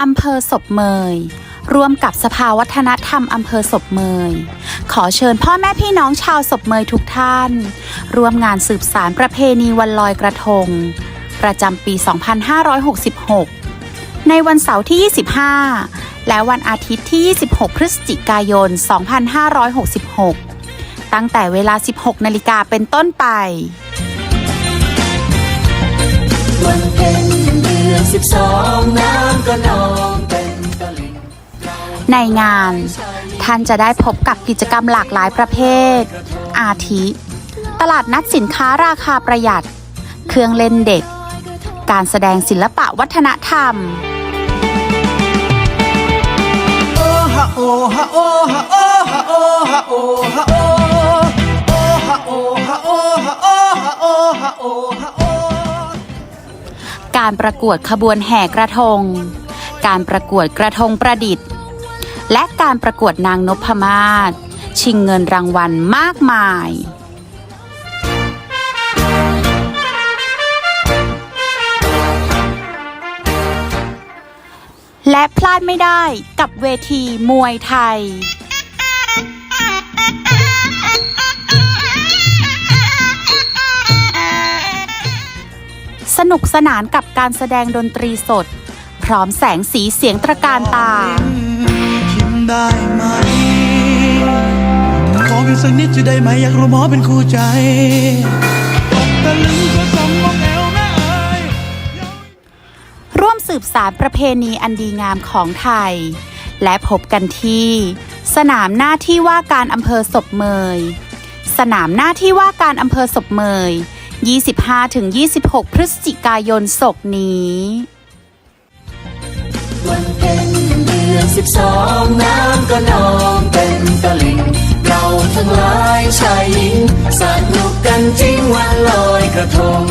อำเภอศพเมยร่วมกับสภาวัฒนธรรมอำเภอศพเมย ขอเชิญพ่อแม่พี่น้องชาวศพเมยทุกท่าน ร่วมงานสืบสารประเพณีวันลอยกระทง ประจำปี 2566 ในวันเสาร์ที่ 25 และวันอาทิตย์ที่ 26 พฤศจิกายน 2566 ตั้งแต่เวลา 16 นาฬิกาเป็นต้นไป วันเพ็ญเดือน12 ในงานท่านจะได้พบกับกิจกรรมหลากหลายประเภท อาทิ ตลาดนัดสินค้าราคาประหยัด เครื่องเล่นเด็ก การแสดงศิลปะวัฒนธรรมโอฮะโอฮะโอฮะโอฮะโอฮะโอฮะ การประกวดขบวนแห่กระทง การประกวดกระทงประดิษฐ์ และการประกวดนางนพมาศชิงเงินรางวัลมากมายและพลาดไม่ได้กับเวทีมวยไทย สนุกสนานกับการแสดงดนตรีสด พร้อมแสงสีเสียงตระการตาชิมได้ไหม ขอเพียงสักนิดจะได้ไหมอยากรู้หมอเป็นคู่ใจตะลึงก็สมมองแอวแม่เอ๋ยร่วมสืบสารประเพณีอันดีงามของไทย และพบกันที่ สนามหน้าที่ว่าการอำเภอศพเมย สนามหน้าที่ว่าการอำเภอศพเมย 25-26 พฤศจิกายนศกนี้วันเพ็ญเดือนสิบสองน้ำก็นองเป็นตะลิ่งเราทั้งหลายชายหญิงสาดนุกกันจริงวันลอยกระทง